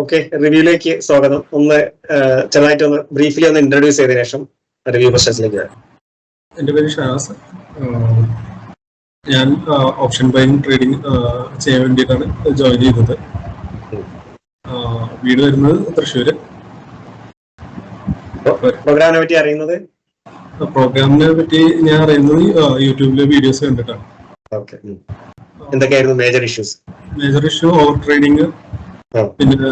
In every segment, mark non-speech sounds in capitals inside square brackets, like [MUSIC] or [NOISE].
Okay റിവ്യൂലേക്ക് സ്വാഗതം. ഒന്ന് ചെറുതായിട്ട് ഒന്ന് ബ്രീഫ്ലി ഒന്ന് ഇൻട്രൊഡ്യൂസ് ചെയ്തതിനു ശേഷം റിവ്യൂ ക്വസ്റ്റൻസിലേക്ക് വരാം. എന്റെ പേര് ഷാസ് ഞാൻ ഓപ്ഷൻ ബൈങ് ട്രേഡിംഗ് ചെയ്യാൻ വേണ്ടിയിട്ടാണ് ജോയിൻ ചെയ്തത്. വീട് വരുന്നത് തൃശ്ശൂര്. പ്രോഗ്രാമിനെ പറ്റി അറിയുന്നത്? പ്രോഗ്രാമിനെ പറ്റി ഞാൻ അറിയുന്നത് യൂട്യൂബിലെ വീഡിയോസ് കണ്ടിട്ടാണ്. എന്തൊക്കെയായിരുന്നു major issues major issue over trading പിന്നെ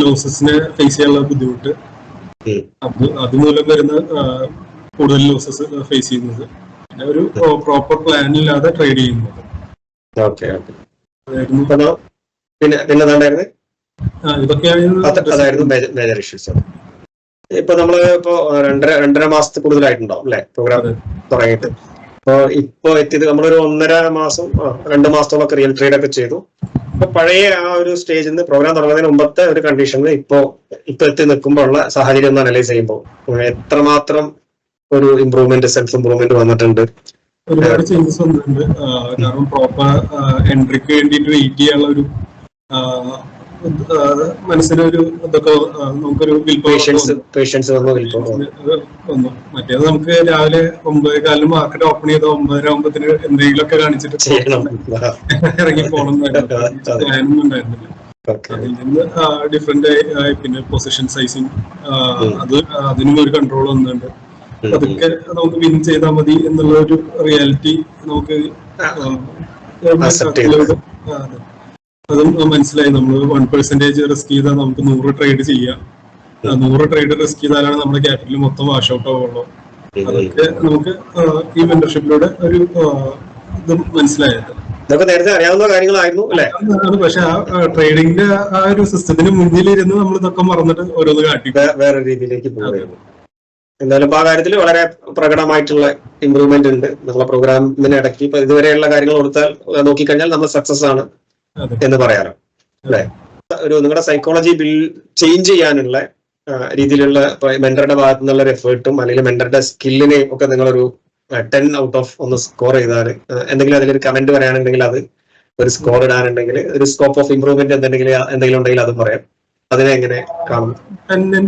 ലോസസിനെ ഫേസ് ചെയ്യാനുള്ള ബുദ്ധിമുട്ട്. അത് അതുമൂലം വരുന്ന കൂടുതൽ ലോസസ് ഫേസ് ചെയ്യുന്നത്. പിന്നെ ഒരു പ്രോപ്പർ പ്ലാൻ ഇല്ലാതെ ട്രേഡ് ചെയ്യുന്നത്. ഓക്കെ ഓക്കെ അതായിരുന്നു. പിന്നെ എന്താണ്ടായിരുന്നു? അതായിരുന്നു മേജർ ഇഷ്യൂസ് ഇപ്പൊ നമ്മൾ ഇപ്പൊ രണ്ടര രണ്ടര മാസത്തിൽ കൂടുതലായിട്ടുണ്ടാവും അല്ലെ? പ്രോഗ്രാം. തുടങ്ങിയിട്ട്. ഇപ്പൊ ഇപ്പൊ എത്തിയത് നമ്മളൊരു ഒന്നര മാസം രണ്ട് മാസത്തോളൊക്കെ റിയൽ ട്രേഡ് ഒക്കെ ചെയ്തു. ഇപ്പൊ പഴയ ആ ഒരു സ്റ്റേജിൽ നിന്ന് പ്രോഗ്രാം തുടങ്ങുന്നതിന് മുമ്പത്തെ ഒരു കണ്ടീഷനിൽ ഇപ്പോ ഇപ്പൊ എത്തി നിൽക്കുമ്പോൾ ഉള്ള സാഹചര്യം ഒന്ന് അനലൈസ് ചെയ്യുമ്പോൾ എത്രമാത്രം ഒരു ഇമ്പ്രൂവ്മെന്റ് സെൽഫ് ഇമ്പ്രൂവ്മെന്റ് വന്നിട്ടുണ്ട്? ഒരുപാട് ചേഞ്ചസ് വന്നിട്ടുണ്ട്. കാരണം പ്രോപ്പർ എൻട്രിക്ക് വേണ്ടിയിട്ട് വെയിറ്റ് ചെയ്യാനുള്ള ഒരു മനസ്സിനൊരു ഇതൊക്കെ നമുക്കൊരു പേഷ്യൻസ് വന്നു. മറ്റേത് നമുക്ക് രാവിലെ ഒമ്പത് കാലിന് മാർക്കറ്റ് ഓപ്പൺ ചെയ്ത ഒമ്പതര ഒമ്പതിന് എന്തെങ്കിലുമൊക്കെ കാണിച്ചിട്ട് ചെയ്യണം. [LAUGHS] ഇറങ്ങി പോകണം. [LAUGHS] പ്ലാനൊന്നും ഉണ്ടായിരുന്നില്ല. അതിൽ നിന്ന് ഡിഫറെന്റ് ആയി പിന്നെ പൊസിഷൻ സൈസിങ് അത് അതിനും ഒരു കൺട്രോൾ വന്നിട്ടുണ്ട്. അതൊക്കെ നമുക്ക് വിൻ ചെയ്താൽ മതി എന്നുള്ള ഒരു റിയാലിറ്റി നമുക്ക്. അതെ. അതും മനസ്സിലായി. നമ്മൾ വൺ പെർസെന്റേജ് റിസ്ക് ചെയ്താൽ നമുക്ക് നൂറ് ട്രേഡ് ചെയ്യാം. നൂറ് ട്രേഡ് റിസ്ക് ചെയ്താലാണ് നമ്മുടെ ക്യാപിറ്റൽ മൊത്തം വാഷ് ഔട്ട് ആവുള്ളൂ. അതൊക്കെ നമുക്ക് ഈ മെമ്പർഷിപ്പിലൂടെ ഒരു ഇത് മനസ്സിലായത്. നേരത്തെ അറിയാവുന്ന കാര്യങ്ങളായിരുന്നു അല്ലേ? പക്ഷെ ആ ട്രേഡിംഗിന്റെ ആ ഒരു സിസ്റ്റത്തിന് മുന്നിലിരുന്ന് നമ്മൾ ഇതൊക്കെ മറന്നിട്ട് ഓരോന്ന് കാട്ടി. വേറെ രീതിയിലേക്ക് പോവുകയാണ് എന്തായാലും ആ കാര്യത്തിൽ വളരെ പ്രകടമായിട്ടുള്ള ഇമ്പ്രൂവ്മെന്റ് ഉണ്ട്. നമ്മളെ പ്രോഗ്രാമിന് ഇടയ്ക്ക് ഇപ്പൊ ഇതുവരെയുള്ള കാര്യങ്ങൾ കൊടുത്താൽ നോക്കിക്കഴിഞ്ഞാൽ നമ്മൾ സക്സസ് ആണ്. എന്ന് പറയാറ് അല്ലെ? ഒരു നിങ്ങളുടെ സൈക്കോളജി ബിൽ ചേഞ്ച് ചെയ്യാനുള്ള രീതിയിലുള്ള മെന്ററുടെ ഭാഗത്തു നിന്നുള്ള ഒരു എഫേർട്ടും അല്ലെങ്കിൽ മെന്ററുടെ സ്കില്ലിനെ ഒക്കെ നിങ്ങളൊരു ടെൻ ഔട്ട് ഓഫ് ഒന്ന് സ്കോർ ചെയ്താൽ എന്തെങ്കിലും അതിലൊരു കമന്റ് പറയാനുണ്ടെങ്കിൽ അത് ഒരു സ്കോർ ഇടാനുണ്ടെങ്കിൽ ഒരു സ്കോപ്പ് ഓഫ് ഇംപ്രൂവ്മെന്റ് എന്തെങ്കിലും എന്തെങ്കിലും ഉണ്ടെങ്കിൽ അത് പറയാം. അതിനെ എങ്ങനെ കാണും? തന്നെ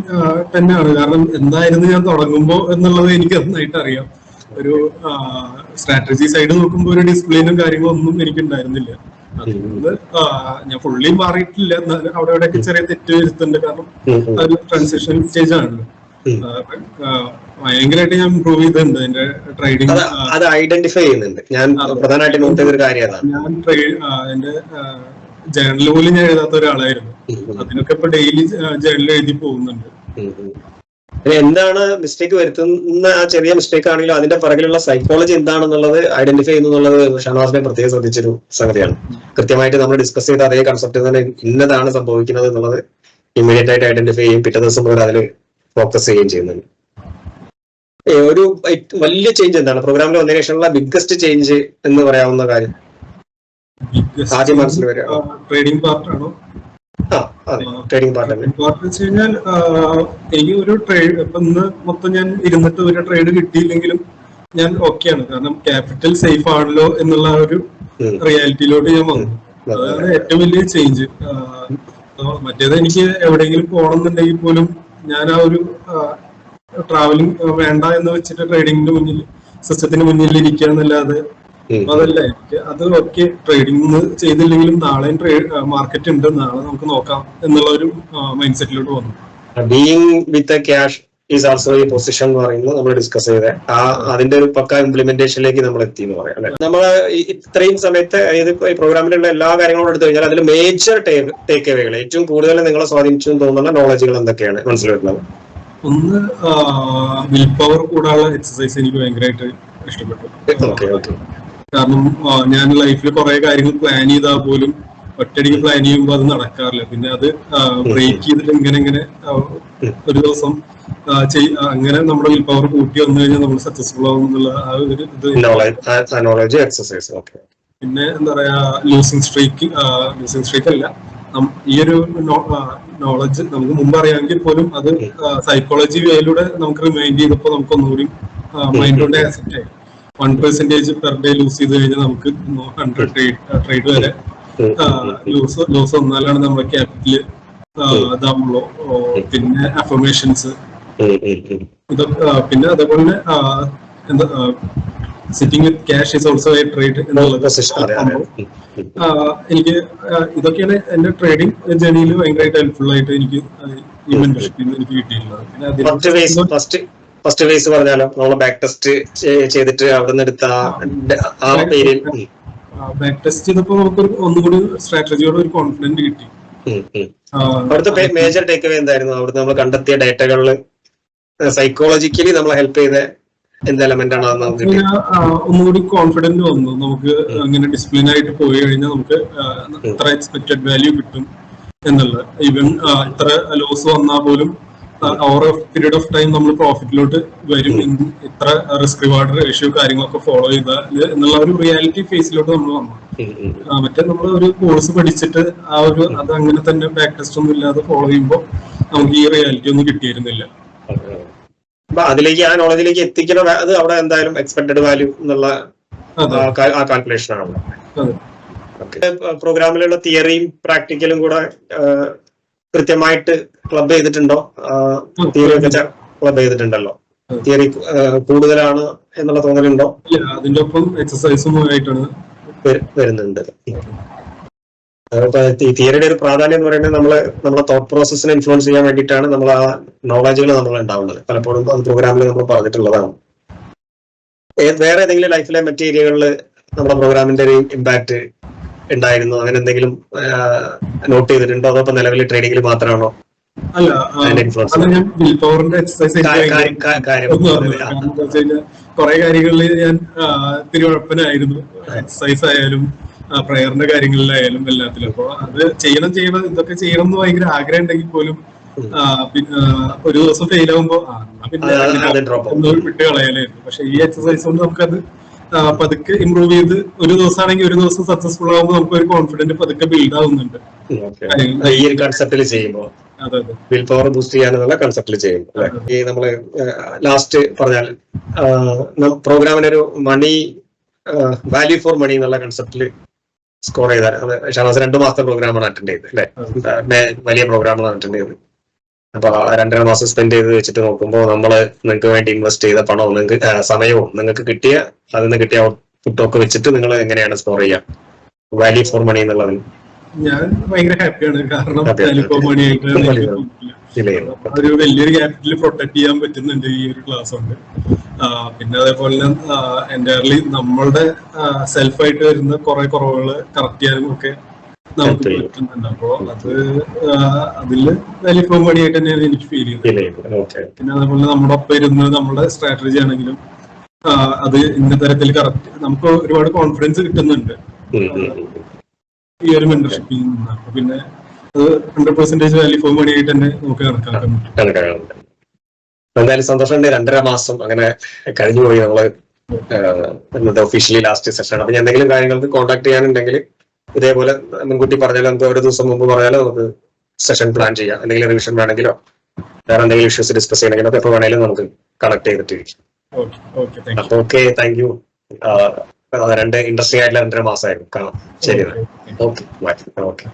തന്നെയാണ് കാരണം എന്തായിരുന്നു ഞാൻ തുടങ്ങുമ്പോ എന്നുള്ളത് എനിക്ക് നന്നായിട്ട് അറിയാം. ഒരു സ്ട്രാറ്റജി സൈഡ് നോക്കുമ്പോൾ ഒരു ഡിസിപ്ലിനും കാര്യങ്ങളും ഒന്നും എനിക്ക് ഉണ്ടായിരുന്നില്ല ഞാൻ ഫുള്ളി മാറിയിട്ടില്ല. എന്നാലും അവിടെ ഇവിടെയൊക്കെ ചെറിയ തെറ്റ് വരുത്തുന്നുണ്ട് കാരണം ഒരു ട്രാൻസാക്ഷൻ സ്റ്റേജ് ആണ്. ഭയങ്കരമായിട്ട് ഞാൻ ഇമ്പ്രൂവ് ചെയ്തിട്ടുണ്ട് എന്റെ ട്രേഡിംഗ് അത് ഐഡന്റിഫൈ ചെയ്യുന്നുണ്ട്. ഞാൻ പ്രധാനമായിട്ട് ഒരു കാര്യം ഞാൻ എന്റെ ജേണൽ പോലും ഞാൻ എഴുതാത്ത ഒരാളായിരുന്നു. അതിനൊക്കെ ഇപ്പൊ ഡെയിലി ജേണൽ എഴുതി പോകുന്നുണ്ട്. എന്താണ് മിസ്റ്റേക്ക് വരുത്തുന്ന ആ ചെറിയ മിസ്റ്റേക്ക് ആണെങ്കിലും അതിന്റെ പിറകിലുള്ള സൈക്കോളജി എന്താണെന്നുള്ളത് ഐഡന്റിഫൈ ചെയ്യുന്നുള്ളത് ഷാനവാസിനെ പ്രത്യേകം ശ്രദ്ധിച്ചൊരു സംഗതിയാണ്. കൃത്യമായിട്ട് നമ്മൾ ഡിസ്കസ് ചെയ്ത അതേ കൺസെപ്റ്റ് തന്നെ ഇന്നതാണ് സംഭവിക്കുന്നത് എന്നുള്ളത് ഇമ്മീഡിയറ്റ് ആയിട്ട് ഐഡന്റിഫൈ ചെയ്യും. പിറ്റേ ദിവസം മുതൽ അതിൽ ഫോക്കസ് ചെയ്യുകയും ചെയ്യുന്നുണ്ട്. ഒരു വലിയ ചേഞ്ച് എന്താണ്? പ്രോഗ്രാമിൽ വന്നതിന് ശേഷമുള്ള ബിഗ്ഗസ്റ്റ് ചേഞ്ച് എന്ന് പറയാവുന്ന കാര്യം? ആദ്യം മനസ്സിൽ വരിക. ട്രേഡിംഗ് പാർട്ടാണോ ആ ട്രേഡിംഗ് പാർട്ട് ഇമ്പോർട്ടൻസ് വെച്ച് കഴിഞ്ഞാൽ എനിക്ക് ഒരു ട്രേഡ് ഇപ്പൊ ഇന്ന് മൊത്തം ഞാൻ ഇരുന്നിട്ട് ഒരു ട്രേഡ് കിട്ടിയില്ലെങ്കിലും ഞാൻ ഓക്കെയാണ് കാരണം ക്യാപിറ്റൽ സേഫ് ആണല്ലോ എന്നുള്ള ഒരു. റിയാലിറ്റിയിലോട്ട് ഞാൻ വന്നു. അതാണ് ഏറ്റവും വലിയ ചേഞ്ച് മറ്റേത് എനിക്ക് എവിടെയെങ്കിലും പോകണം എന്നുണ്ടെങ്കിൽ പോലും ഞാൻ ആ ഒരു ട്രാവലിംഗ് വേണ്ട എന്ന് വെച്ചിട്ട് ട്രേഡിങ്ങിന്റെ മുന്നിൽ സിസ്റ്റത്തിന് മുന്നിൽ ഇരിക്കുക എന്നല്ലാതെ. അതല്ല അത് ഓക്കെ ട്രേഡിംഗ് ചെയ്തില്ലെങ്കിലും നാളെ മാർക്കറ്റ് ഉണ്ട്. നാളെ നമുക്ക് നോക്കാം എന്നുള്ള ഒരു മൈൻഡ് സെറ്റിലോട്ട് വന്നു being with cash is also ഈ പൊസിഷൻ എന്ന് പറയുന്നത് നമ്മൾ ഡിസ്കസ് ചെയ്ത. ആ അതിന്റെ ഒരു പക്ക ഇംപ്ലിമെന്റേഷനിലേക്ക് നമ്മൾ എത്തി എന്ന് പറയാം അല്ലെ? നമ്മൾ ഇത്രയും സമയത്ത് ഇത് ഈ പ്രോഗ്രാമിലുള്ള എല്ലാ കാര്യങ്ങളും എടുത്തു കഴിഞ്ഞാൽ അതിൽ മേജർ ടേക്ക് അവേകൾ ഏറ്റവും കൂടുതൽ നിങ്ങളെ സ്വാധീനിച്ചു തോന്നുന്ന നോളജുകൾ എന്തൊക്കെയാണ്? മനസ്സിലാക്കുന്നത് ഒന്ന് വിൽ പവർ കൂടാനുള്ള എക്സസൈസ് എനിക്ക് ഭയങ്കരമായിട്ട് ഇഷ്ടപ്പെട്ടു. കാരണം ഞാൻ ലൈഫിൽ കുറെ കാര്യങ്ങൾ പ്ലാൻ ചെയ്താൽ പോലും ഒറ്റയടിക്ക് പ്ലാൻ ചെയ്യുമ്പോൾ അത് നടക്കാറില്ല. പിന്നെ അത് ബ്രേക്ക് ചെയ്തിട്ട് ഇങ്ങനെ ഇങ്ങനെ ഒരു ദിവസം അങ്ങനെ നമ്മുടെ വിൽ പവർ കൂട്ടി വന്നു കഴിഞ്ഞാൽ നമ്മൾ സക്സസ്ഫുൾ ആവും എന്നുള്ള ആ ഒരു ഇത് എക്സസൈസ് ഓക്കെ പിന്നെ എന്താ പറയാ ലൂസിങ് സ്ട്രീക്ക് ലൂസിങ് സ്ട്രീക്ക് അല്ല. ഈ ഒരു നോളജ് നമുക്ക് മുമ്പ് അറിയാമെങ്കിൽ പോലും അത് സൈക്കോളജി വേയിലൂടെ നമുക്ക് റിമൈൻഡ് ചെയ്തപ്പോൾ നമുക്ക് ഒന്നുകൂടി മൈൻഡ് കൊണ്ട് ആക്സെപ്റ്റ് ആയി. One percentage per day loss ചെയ്ത് കഴിഞ്ഞാൽ നമുക്ക് ഹൺഡ്രഡ് ട്രേഡ് ട്രേഡ് വരെ ലൂസ് ലൂസ് വന്നാലാണ് നമ്മുടെ ക്യാപിറ്റൽ ഇതാവുള്ളൂ. പിന്നെ അഫർമേഷൻസ് പിന്നെ അതേപോലെ തന്നെ എന്താ sitting with cash is also a trade എന്നുള്ളത് എനിക്ക് ഇതൊക്കെയാണ് എന്റെ ട്രേഡിംഗ് ജേണിയിൽ ഭയങ്കരമായിട്ട് ഹെൽപ്ഫുൾ ആയിട്ട് എനിക്ക് ഈ മെന്റർഷിപ്പിൽ നിന്ന് എനിക്ക് കിട്ടിയിട്ടുള്ളത്. പിന്നെ ഫസ്റ്റ് ഫേസ് പറഞ്ഞാലോ? നമ്മൾ ബാക്ക് ടെസ്റ്റ് ചെയ്തിട്ട് അവിടെ നിന്ന് എടുത്ത ആ- പേര് ബാക്ക് ടെസ്റ്റ് ചെയ്തപ്പോൾ നമുക്കൊരു ഒന്നുകൂടി സ്ട്രാറ്റജിയോട് ഒരു കോൺഫിഡന്റ് കിട്ടി. അവിടുത്തെ മേജർ ടേക്ക് അവേ എന്തായിരുന്നു? അവിടുത്തെ നമ്മൾ കണ്ടെത്തിയ ഡേറ്റകളിൽ സൈക്കോളജിക്കലി നമ്മളെ ഹെൽപ്പ് ചെയ്ത എന്ത് എലമെന്റ് ആണ് നമുക്ക് ഒന്നുകൂടി കോൺഫിഡന്റ് വന്നു. നമുക്ക് അങ്ങനെ ഡിസിപ്ലിൻ ആയിട്ട് പോയി കഴിഞ്ഞാൽ നമുക്ക് ഇത്ര എക്സ്പെക്ടഡ് വാല്യൂ കിട്ടും എന്നുള്ളത്. ഈവൻ ഇത്ര ലോസ് വന്നാൽ പോലും ഓവർ പീരീഡ് ഓഫ് ടൈം നമ്മൾ പ്രോഫിറ്റിലോട്ട് വരും. ഇത്ര റിസ്ക് റിവാർഡ് റേഷ്യോ കാര്യങ്ങളൊക്കെ ഫോളോ ചെയ്താൽ എന്നുള്ള ഒരു റിയാലിറ്റി ഫേസിലോട്ട് നമ്മൾ വന്നു. മറ്റേ നമ്മൾ ഒരു കോഴ്സ് പഠിച്ചിട്ട് ആ ഒരു അത് അങ്ങനെ തന്നെ ബാക്ക് ടെസ്റ്റ് ഒന്നും ഇല്ലാതെ ഫോളോ ചെയ്യുമ്പോൾ നമുക്ക് ഈ റിയാലിറ്റി ഒന്നും കിട്ടിയിരുന്നില്ല. അപ്പൊ അതിലേക്ക് ആ നോളജിലേക്ക് എത്തിക്കണ അത് അവിടെ എന്തായാലും എക്സ്പെക്ടഡ് വാല്യൂ എന്നുള്ള ആ കാൽക്കുലേഷൻ ആണ് പ്രോഗ്രാമിലുള്ള തിയറിയും പ്രാക്ടിക്കലും കൂടെ കൃത്യമായിട്ട് ക്ലബ് ചെയ്തിട്ടുണ്ടോ? തിയറി ഒക്കെ ക്ലബ് ചെയ്തിട്ടുണ്ടല്ലോ. തിയറി കൂടുതലാണ് എന്നുള്ള തോന്നലുണ്ടോ? അതിന്റെ ഒപ്പം എക്സസൈസും ആയിട്ടാണ്. വരുന്നുണ്ട്. തിയറിയുടെ ഒരു പ്രാധാന്യം എന്ന് പറയുന്നത് നമ്മൾ നമ്മളെ തോട്ട് പ്രോസസ്സിനെ ഇൻഫ്ലുവൻസ് ചെയ്യാൻ വേണ്ടിയിട്ടാണ് നമ്മൾ ആ നോളജുകൾ നമ്മൾ ഉണ്ടാവുന്നത്. പലപ്പോഴും അത് പ്രോഗ്രാമിൽ നമ്മൾ പറഞ്ഞിട്ടുള്ളതാണ്. വേറെ ഏതെങ്കിലും ലൈഫിലെ മറ്റു ഏരിയകളിൽ നമ്മുടെ പ്രോഗ്രാമിന്റെ ഒരു ഇമ്പാക്ട് ഉണ്ടായിരുന്നു? അങ്ങനെ എന്തെങ്കിലും നോട്ട് ചെയ്തിട്ടുണ്ടോ? അതോ നിലവിൽ ട്രേഡിംഗിൽ മാത്രമാണോ? അല്ല കുറെ കാര്യങ്ങളിൽ ഞാൻ ഇത്തിരി ഉഴപ്പനായിരുന്നു. എക്സസൈസ് ആയാലും പ്രയറിന്റെ കാര്യങ്ങളിലായാലും എല്ലാത്തിലും. അപ്പൊ അത് ചെയ്യണം ചെയ്യണം ഇതൊക്കെ ചെയ്യണം എന്ന് ഭയങ്കര ആഗ്രഹം ഉണ്ടെങ്കിൽ പോലും ഒരു ദിവസം ഫെയിൽ ആകുമ്പോ ആ, എന്നാ പിന്നെ അത് അങ്ങനെ അത് drop ആവും. വിട്ട് കളയാലായിരുന്നു പക്ഷെ ഈ എക്സസൈസ് കൊണ്ട് നമുക്കത് പതുക്കെ ഇമ്പ്രൂവ് ചെയ്ത് ഒരു ദിവസം ആണെങ്കിൽ ഒരു ദിവസം സക്സസ്ഫുൾ ആകുമ്പോൾ നമുക്ക് ഒരു കോൺഫിഡന്റ് പതുക്കെ ബിൽഡ് ആവുന്നുണ്ട്. ഈ ഒരു കൺസെപ്റ്റിൽ ചെയ്യുമ്പോൾ. വിൽ പവർ ബൂസ്റ്റ് ചെയ്യാനുള്ള കൺസെപ്റ്റിൽ ചെയ്യും ഈ നമ്മൾ ലാസ്റ്റ് പറഞ്ഞാൽ പ്രോഗ്രാമിന് ഒരു മണി വാല്യൂ ഫോർ മണി എന്നുള്ള കൺസെപ്റ്റിൽ സ്കോർ ചെയ്താൽ ഷാനാസ് രണ്ടു മാസത്തെ പ്രോഗ്രാമാണ് അറ്റൻഡ് ചെയ്തത് അല്ലെ? വലിയ പ്രോഗ്രാമാണ് അറ്റൻഡ് ചെയ്തത്. അപ്പൊ രണ്ടര മാസം സ്പെൻഡ് ചെയ്ത് വെച്ചിട്ട് നോക്കുമ്പോൾ നമ്മൾ നിങ്ങൾക്ക് വേണ്ടി ഇൻവെസ്റ്റ് ചെയ്ത പണവും നിങ്ങൾക്ക് സമയവും നിങ്ങൾക്ക് കിട്ടിയ അതിൽ നിന്ന് കിട്ടിയ ഔട്ട്പുട്ടും ഒക്കെ വെച്ചിട്ട് നിങ്ങൾ എങ്ങനെയാണ് സ്കോർ ചെയ്യുക വാല്യൂ ഫോർ മണി എന്നുള്ളത്. ഞാൻ ഭയങ്കര ഹാപ്പിയാണ് കാരണം. ടെലികോം ഒരു വലിയൊരു ക്യാപിറ്റൽ പ്രൊട്ടക്ട് ചെയ്യാൻ പറ്റുന്നുണ്ട് ഈ ഒരു ക്ലാസ് കൊണ്ട്. പിന്നെ അതേപോലെ തന്നെ എന്റയർലി നമ്മളുടെ സെൽഫായിട്ട് വരുന്ന കുറെ കുറവുകൾ കറക്റ്റ് ചെയ്യാനും ഒക്കെ നമുക്ക്. പറ്റുന്നുണ്ട്. അപ്പോ അത് അതിൽ ടെലികോം മണിയായിട്ട് തന്നെയാണ് എനിക്ക് ഫീൽ ചെയ്യുന്നത്. പിന്നെ അതുപോലെ നമ്മുടെ ഒപ്പം ഇരുന്ന് നമ്മുടെ സ്ട്രാറ്റജി ആണെങ്കിലും അത് ഇന്ന തരത്തിൽ കറക്റ്റ് നമുക്ക് ഒരുപാട് കോൺഫിഡൻസ് കിട്ടുന്നുണ്ട്. ഈ ഒരു മെന്റർഷിപ്പിൽ നിന്ന്. അപ്പൊ പിന്നെ അത് hundred percentage value for money ആയിട്ട് തന്നെ നമുക്ക് കണക്കാക്കാൻ പറ്റും. എന്തായാലും സന്തോഷമുണ്ട്. രണ്ടര മാസം അങ്ങനെ കഴിഞ്ഞു പോയി നമ്മൾ ഇന്നത്തെ ഒഫീഷ്യലി ലാസ്റ്റ് സെഷൻ അപ്പൊ എന്തെങ്കിലും കാര്യങ്ങൾക്ക് കോൺടാക്ട് ചെയ്യാനുണ്ടെങ്കിൽ ഇതേപോലെ മുൻകൂട്ടി പറഞ്ഞാൽ നമുക്ക് ഒരു ദിവസം മുമ്പ് പറഞ്ഞാൽ നമുക്ക് സെഷൻ പ്ലാൻ ചെയ്യാം. അല്ലെങ്കിൽ റിവിഷൻ വേണമെങ്കിലോ വേറെ എന്തെങ്കിലും ഇഷ്യൂസ് ഡിസ്കസ് ചെയ്യണമെങ്കിലോ എപ്പോൾ വേണമെങ്കിലും നമുക്ക് കണക്ട് ചെയ്തിട്ട് ഓക്കെ ഓക്കെ താങ്ക് അപ്പൊ ഓക്കെ താങ്ക് യു രണ്ട് ഇൻട്രസ്റ്റിംഗ് ആയിട്ടുള്ള രണ്ടര മാസമായിരുന്നു കാണാം. ശരി ഓക്കെ ഓക്കെ